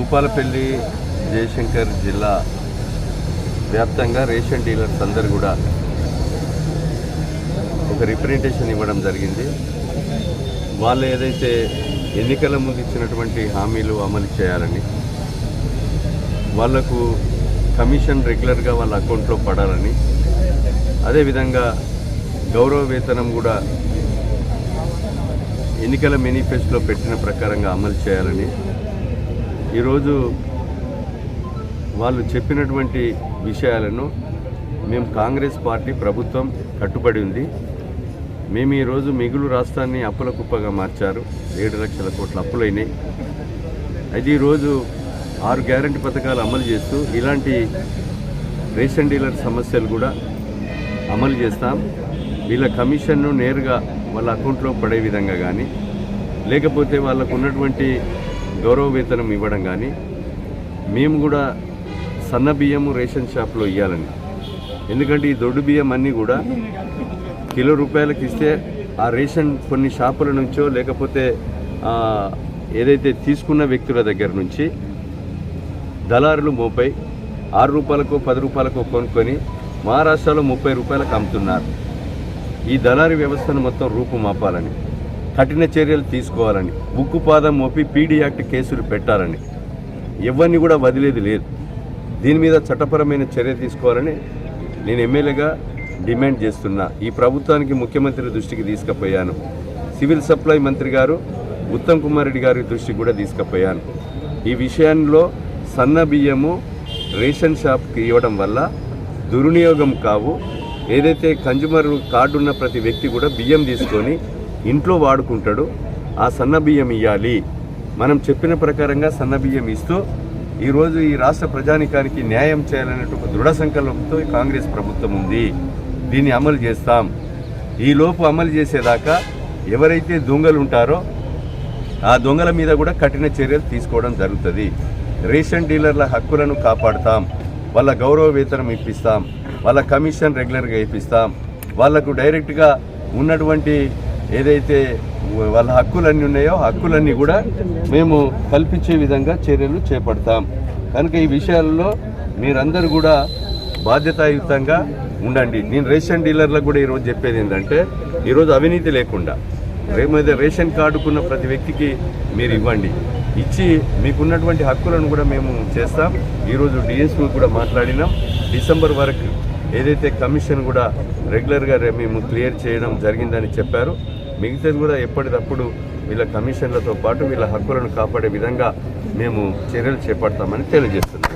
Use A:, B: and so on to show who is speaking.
A: భూపాలపల్లి జయశంకర్ జిల్లా వ్యాప్తంగా ration dealers అందరు కూడా ఒక రిప్రజెంటేషన్ ఇవ్వడం జరిగింది. వాళ్ళు ఏదైతే ఎన్నికల ముందు ఇచ్చినటువంటి హామీలు అమలు చేయాలని వాళ్ళకు కమిషన్ రెగ్యులర్గా వాళ్ళ అకౌంట్లో పడాలని అదేవిధంగా గౌరవ వేతనం కూడా ఎన్నికల మేనిఫెస్టోలో పెట్టిన ప్రకారంగా అమలు చేయాలని ఈరోజు వాళ్ళు చెప్పినటువంటి విషయాలను మేము కాంగ్రెస్ పార్టీ ప్రభుత్వం కట్టుబడి ఉంది. మేము ఈరోజు మిగులు రాష్ట్రాన్ని అప్పుల కుప్పగా మార్చారు. ఏడు లక్షల కోట్ల అప్పులైనాయి. అయితే ఈరోజు ఆరు గ్యారంటీ పథకాలు అమలు చేస్తూ ఇలాంటి రేషన్ డీలర్ సమస్యలు కూడా అమలు చేస్తాం. వీళ్ళ కమిషన్ను నేరుగా వాళ్ళ అకౌంట్లో పడే విధంగా కానీ లేకపోతే వాళ్ళకు ఉన్నటువంటి గౌరవ వేతనం ఇవ్వడం కానీ మేము కూడా సన్న బియ్యము రేషన్ షాప్లో ఇవ్వాలని ఎందుకంటే ఈ దొడ్డు బియ్యం అన్నీ కూడా కిలో రూపాయలకి ఇస్తే ఆ రేషన్ కొన్ని షాపుల నుంచో లేకపోతే ఏదైతే తీసుకున్న వ్యక్తుల దగ్గర నుంచి దళారులు మోపై ఆరు రూపాయలకు పది రూపాయలకు కొనుక్కొని మహారాష్ట్రలో ముప్పై రూపాయలకు అమ్ముతున్నారు. ఈ దళారీ వ్యవస్థను మొత్తం రూపుమాపాలని. కఠిన చర్యలు తీసుకోవాలని ఉక్కుపాదం మోపి పీడీ యాక్ట్ కేసులు పెట్టాలని. ఎవరిని కూడా వదిలేది లేదు. దీని మీద చట్టపరమైన చర్య తీసుకోవాలని నేను ఎమ్మెల్యేగా డిమాండ్ చేస్తున్నా. ఈ ప్రభుత్వానికి ముఖ్యమంత్రి దృష్టికి తీసుకుపోయాను. సివిల్ సప్లై మంత్రి గారు ఉత్తమ్ కుమార్ రెడ్డి గారి దృష్టికి కూడా తీసుకుపోయాను. ఈ విషయంలో సన్న బియ్యము రేషన్ షాప్కి ఇవ్వడం వల్ల దుర్వినియోగం కావు. ఏదైతే కన్జ్యూమర్ కార్డు ఉన్న ప్రతి వ్యక్తి కూడా బియ్యం తీసుకొని ఇంట్లో వాడుకుంటాడు ఆ సన్న బియ్యం ఇవ్వాలి మనం చెప్పిన ప్రకారంగా సన్న బియ్యం ఇస్తూ ఈరోజు ఈ రాష్ట్ర ప్రజానికానికి న్యాయం చేయాలనే ఒక దృఢ సంకల్పంతో కాంగ్రెస్ ప్రభుత్వం ఉంది. దీన్ని అమలు చేస్తాం. ఈ లోపు అమలు చేసేదాకా ఎవరైతే దొంగలు ఉంటారో ఆ దొంగల మీద కూడా కఠిన చర్యలు తీసుకోవడం జరుగుతుంది. రేషన్ డీలర్ల హక్కులను కాపాడుతాం. వాళ్ళ గౌరవ వేతనం ఇప్పిస్తాం. వాళ్ళ కమిషన్ రెగ్యులర్గా ఇప్పిస్తాం. వాళ్ళకు డైరెక్ట్గా ఉన్నటువంటి ఏదైతే వాళ్ళ హక్కులన్నీ ఉన్నాయో హక్కులన్నీ కూడా మేము కల్పించే విధంగా చర్యలు చేపడతాం. కనుక ఈ విషయాల్లో మీరందరూ కూడా బాధ్యతాయుతంగా ఉండండి. నేను రేషన్ డీలర్లకు కూడా ఈరోజు చెప్పేది ఏంటంటే ఈరోజు అవినీతి లేకుండా రేమైతే రేషన్ కార్డుకున్న ప్రతి వ్యక్తికి మీరు ఇవ్వండి. ఇచ్చి మీకున్నటువంటి హక్కులను కూడా మేము చేస్తాం. ఈరోజు డిఎస్పీ కూడా మాట్లాడినాం. డిసెంబర్ వరకు ఏదైతే కమిషన్ కూడా రెగ్యులర్గా మేము క్లియర్ చేయడం జరిగిందని చెప్పారు. మిగతాది కూడా ఎప్పటికప్పుడు వీళ్ళ కమిషన్లతో పాటు వీళ్ళ హక్కులను కాపాడే విధంగా మేము చర్యలు చేపడతామని తెలియజేస్తున్నాం.